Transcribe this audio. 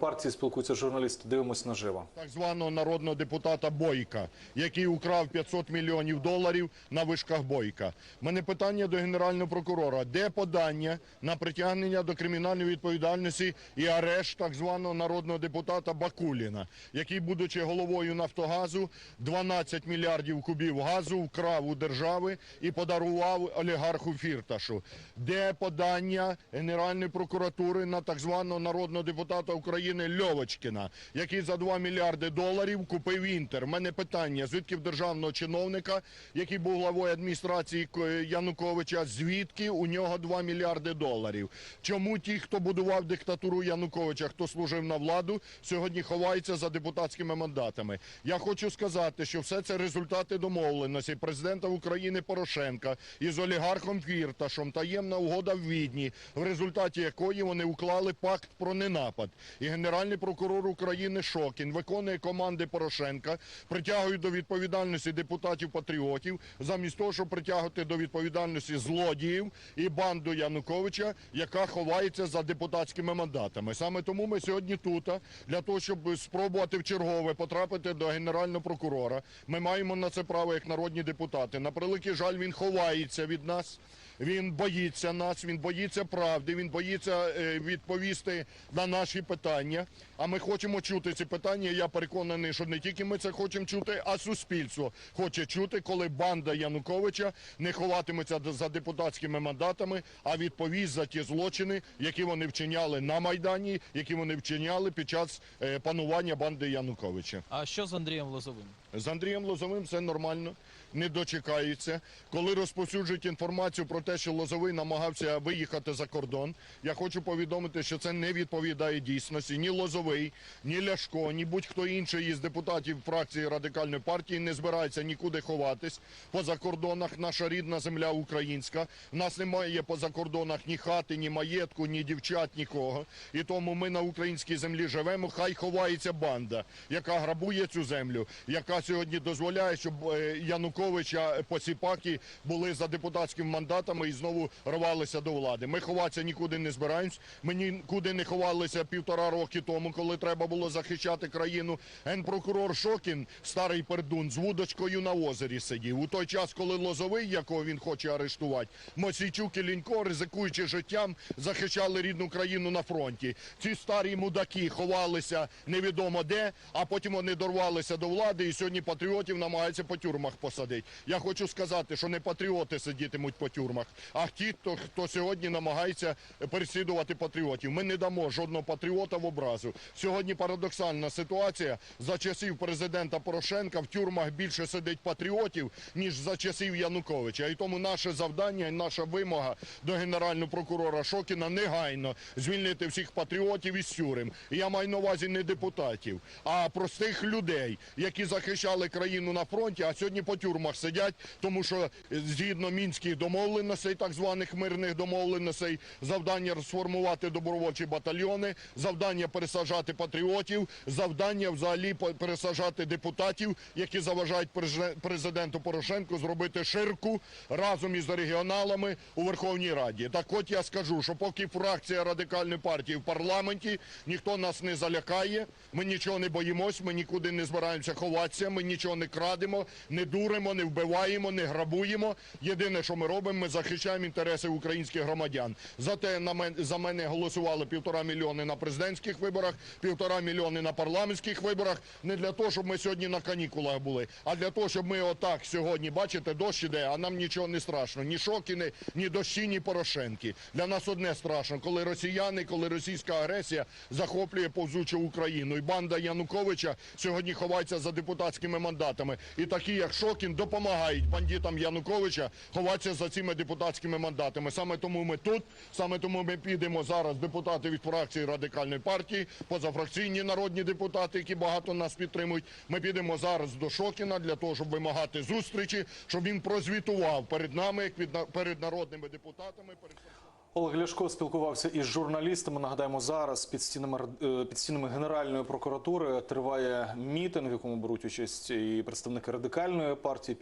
партії спілкуються журналісти. Дивимось наживо. так званого народного депутата Бойка, який украв 500 мільйонів доларів на вишках Бойка. Мене питання до генерального прокурора: де подання на притягнення до кримінальної відповідальності і арешт так званого народного депутата Бакуліна, який, будучи головою Нафтогазу, 12 мільярдів кубів газу вкрав у держави і подарував олігарху Фірташу. Де подання Генеральної прокуратури на так званого народного депутата України Льовочкіна, який за 2 мільярди доларів купив Інтер. У мене питання, звідки в державного чиновника, який був главою адміністрації Януковича, звідки у нього 2 мільярди доларів? Чому ті, хто будував диктатуру Януковича, хто служив на владу, сьогодні ховаються за депутатськими мандатами? Я хочу сказати, що все це результати домовленості президента України Порошенка із олігархом Фірташом, таємна угода в Відні, в результаті якої вони уклали пакт про ненапад. І Генеральний прокурор України Шокін виконує команди Порошенка, притягує до відповідальності депутатів-патріотів, замість того, щоб притягувати до відповідальності злодіїв і банду Януковича, яка ховається за депутатськими мандатами. Саме тому ми сьогодні тут, для того, щоб спробувати в чергове потрапити до Генерального прокурора. Ми маємо на це право як народні депутати. На превеликий жаль, він ховається від нас. Він боїться нас, він боїться правди, він боїться е, відповісти на наші питання. А ми хочемо чути ці питання. Я переконаний, що не тільки ми це хочемо чути, а суспільство хоче чути, коли банда Януковича не ховатиметься за депутатськими мандатами, а відповість за ті злочини, які вони вчиняли на майдані, які вони вчиняли під час е, панування банди Януковича. А що з Андрієм Лозовим? З Андрієм Лозовим все нормально, не дочекається. Коли розповсюджують інформацію про те, що Лозовий намагався виїхати за кордон, я хочу повідомити, що це не відповідає дійсності. Ні Лозовий, ні Ляшко, ні будь-хто інший із депутатів фракції Радикальної партії не збирається нікуди ховатись. Поза кордонах наша рідна земля українська. У нас немає поза кордонах ні хати, ні маєтку, ні дівчат, нікого. І тому ми на українській землі живемо. Хай ховається банда, яка грабує цю землю, яка сьогодні дозволяє, щоб е, Януковича посіпаки були за депутатськими мандатами і знову рвалися до влади. Ми ховатися нікуди не збираємось. Ми нікуди не ховалися півтора роки тому, коли треба було захищати країну. Генпрокурор Шокін, старий пердун, з вудочкою на озері сидів. У той час, коли Лозовий, якого він хоче арештувати, Мосійчук і Лінько, ризикуючи життям, захищали рідну країну на фронті. Ці старі мудаки ховалися невідомо де, а потім вони дорвалися до влади і сьогодні патріотів намагаються по тюрмах посадити. Я хочу сказати, що не патріоти сидітимуть по тюрмах, а ті, хто, хто сьогодні намагається переслідувати патріотів. Ми не дамо жодного патріота в образу. Сьогодні парадоксальна ситуація. За часів президента Порошенка в тюрмах більше сидить патріотів, ніж за часів Януковича. І тому наше завдання і наша вимога до генерального прокурора Шокіна негайно звільнити всіх патріотів із тюрем. Я маю на увазі не депутатів, а простих людей, які захищали країну на фронті, а сьогодні по тюрмах сидять, тому що е, згідно мінських домовленостей, так званих мирних домовленостей, завдання сформувати добровольчі батальйони, завдання пересаджати патріотів, завдання взагалі пересаджати депутатів, які заважають президенту Порошенку зробити ширку разом із регіоналами у Верховній Раді. Так от я скажу, що поки фракція радикальної партії в парламенті, ніхто нас не залякає, ми нічого не боїмось, ми нікуди не збираємося ховатися, ми нічого не крадемо, не дуримо, не вбиваємо, не грабуємо. Єдине, що ми робимо, ми захищаємо інтереси українських громадян. Зате за мене голосували півтора мільйони на президентських виборах, півтора мільйони на парламентських виборах. Не для того, щоб ми сьогодні на канікулах були, а для того, щоб ми отак сьогодні, бачите, дощ іде, а нам нічого не страшно. Ні Шокіни, ні дощі, ні Порошенки. Для нас одне страшно, коли росіяни, коли російська агресія захоплює повзучу Україну. І банда Януковича сьогодні ховається за депутатськими мандатами. І такі, як Шокін, допомагають бандитам Януковича ховатися за цими депутатськими мандатами. Саме тому ми тут, саме тому ми підемо зараз, депутати від фракції радикальної партії, позафракційні народні депутати, які багато нас підтримують. Ми підемо зараз до Шокіна для того, щоб вимагати зустрічі, щоб він прозвітував перед нами, як перед народними депутатами. Перед... Олег Ляшко спілкувався із журналістами. Нагадаємо, зараз під стінами е, під стінами Генеральної прокуратури триває мітинг, в якому беруть участь і представники радикальної партії.